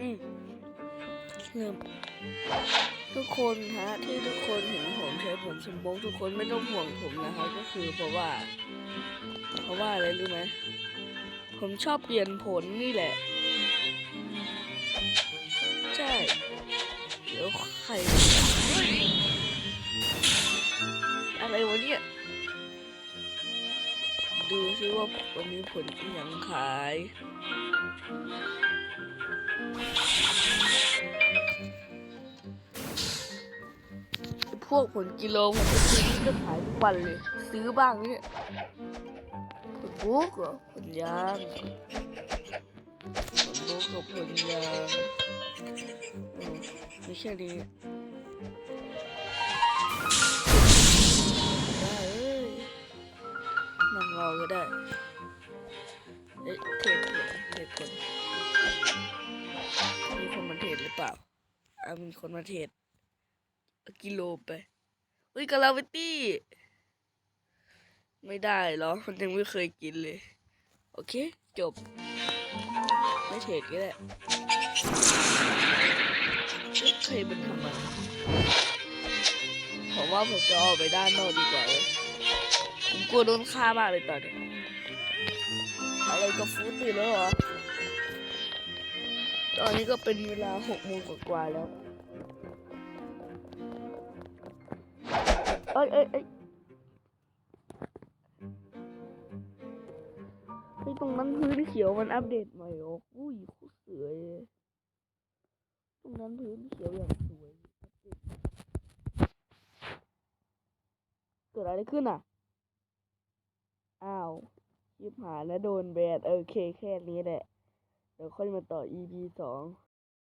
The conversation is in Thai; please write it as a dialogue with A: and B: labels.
A: อืมเริ่มทุกคนฮะที่ทุกคนเห็นผมใช้ผลสมบกทุกคนไม่ต้องห่วงผมนะคะก็คือเพราะว่า เพราะว่าอะไรรู้ไหมผมชอบเปลี่ยนผลนี่แหละ ใช่เดี๋ยวไข่เฮ้ยอะไรวะเนี่ยดูซิว่าวันนี้ผลอีหยังขาย พวกผลกิโลผมก็ซื้อก็ขายทุกวันเลย ซื้อบ้างเนี่ยผลบุกเหรอผลยางผลบุกกับผลยางไม่ใช่นี้ได้เอ้ยนั่งรอก็ได้เอ๊ะเทรดผลเทรดผลมีคนมาเทรดหรือเปล่าอะมีคนมาเทรด กิโลไปเฮ้ยกะลาเวตี้ ไม่ได้เหรอ มันยังไม่เคยกินเลย โอเค จบ ไม่เทรดก็ได้เอ๊ะใครมันทำอะผมว่าผมจะออกไปด้านนอกดีกว่าเลยผมกลัวโดนฆ่ามากเลยตอนนี้อะไรก็ฟูดตื่นแล้วเหรอ ตอนนี้ก็เป็นเวลาหกโมงกว่าแล้ว เอ้ยเอ้ยเอ้ยเฮ้ตรงนั้นพื้นเขียวมันอัปเดตใหม่โอ้อุ้ยโคตรสวยตรงนั้นพื้นเขียวอย่างสวยเกิดอะไรขึ้นอะ อ้าวยิบหาแล้วโดนแบนโอเคแค่นี้แหละ เดี๋ยวค่อยมาต่อ EP สอง